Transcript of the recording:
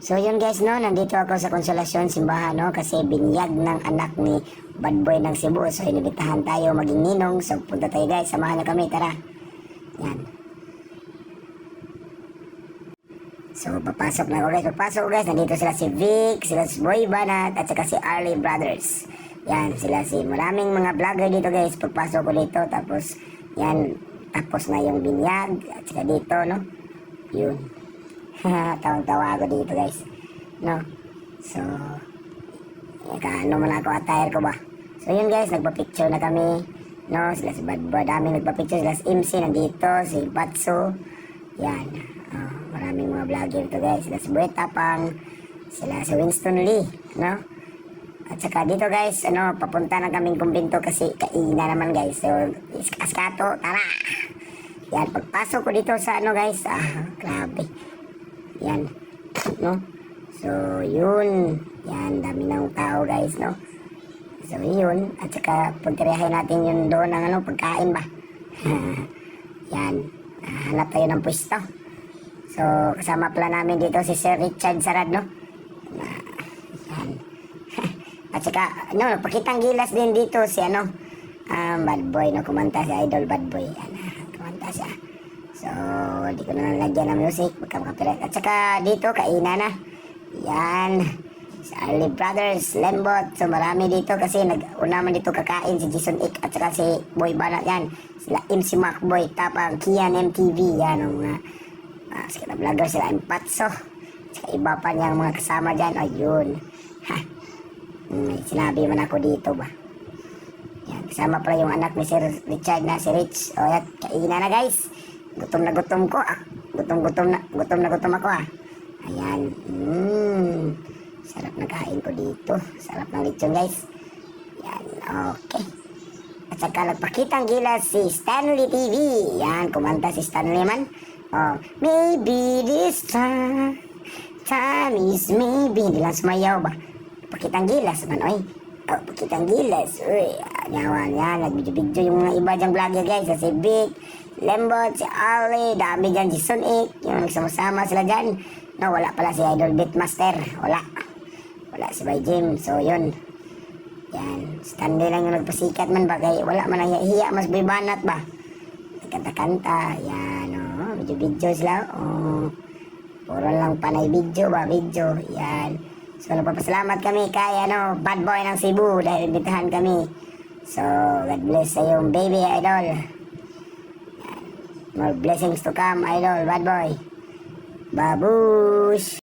So yun guys no, nandito ako sa Konsolasyon Simbahan no kasi binyag ng anak ni Bad Boy ng Cebu. So inibitahan tayo maging ninong. So punta tayo guys, samahan na kami, tara. Yan. So papasok na ako guys, papasok guys. Nandito sila si Vic, sila si Boy Banat at saka si Arley Brothers. Yan, sila si maraming mga vlogger dito guys. Pagpasok ko dito tapos yan, tapos na yung binyag at saka dito no. Yun. Tawang-tawa ako dito guys. No? So, ano man ako attire ko ba? So yun guys, nagpa-picture na kami. No, sila si Bad Boy, dami nagpa-picture. Sila si MC nandito, si Batso. Yan. Oh, maraming mga vlogger to guys. Sila si Boy Tapang. Sila si Winston Lee. No? At saka dito guys, ano, papunta na kaming kumbento kasi kaina naman guys. So, askato, tara! Yan, pagpasok ko dito sa ano guys, ah, grabe. Yan. No? So, yun. Yan, dami ng tao guys, no? So, yun. At saka, pagtiriyahin natin yun doon ng ano, pagkain ba? Yan. Hanap tayo ng pwesto. So, kasama pala namin dito si Sir Richard Sarad, no? Yan. At saka, ano, pakitang gilas din dito si ano, um, bad boy, no? Kumanta si Idol Bad Boy. Yan, kumanta siya. So, di ko na nalagyan ng music, baka makapirat. At saka dito, kainan na. Yan. Sa Arley Brothers, Lembot. So, marami dito kasi nag-una man dito kakain si Jason Ick at saka si Boy Banat. Yan. Sila MC Macboy, Tapang, Kian MTV. Yan, ang mga uh, sila vlogger, sila Impatso. At saka iba pa niyang mga kasama dyan. Ayun. Ha. May sinabi man ako dito ba. Yan, kasama pala yung anak ni Sir Richard na si Rich. O, yan, kainan na guys. Gutom na gutom ko ah. Gutom gutom na gutom na gutom ako ah. Ayan. Mmm. Sarap na kain ko dito. Sarap ng lechon guys. Yan. Okay. At saka nagpakitang gilas si Stanley TV. Yan. Kumanta si Stanley man. Oh, maybe this time. Time is maybe. Hindi lang sumayaw ba? Pakitang gilas man. Oy. Oh, pakitang gilas. Uy. Nyawan yan. Nagbidyo-bidyo yung mga iba dyang vlogger guys. Si Vic. Lembot, si Ali, dami dyan, si Sunik, yung nagsama-sama sila dyan. No, wala pala si Idol Beatmaster, wala. Wala si Bay Jim, so yun. Yan, Stanley lang yung nagpasikat man ba, kaya wala man ang hiya, mas bibanat ba. Kanta-kanta, yan, oh, video-video sila, oh. Puro lang panay video ba, video, yan. So, nagpapasalamat kami kay, ano, bad boy ng Cebu, dahil imbitahan kami. So, God bless sa yung baby idol. More blessings to come, idol, bad boy. Babush!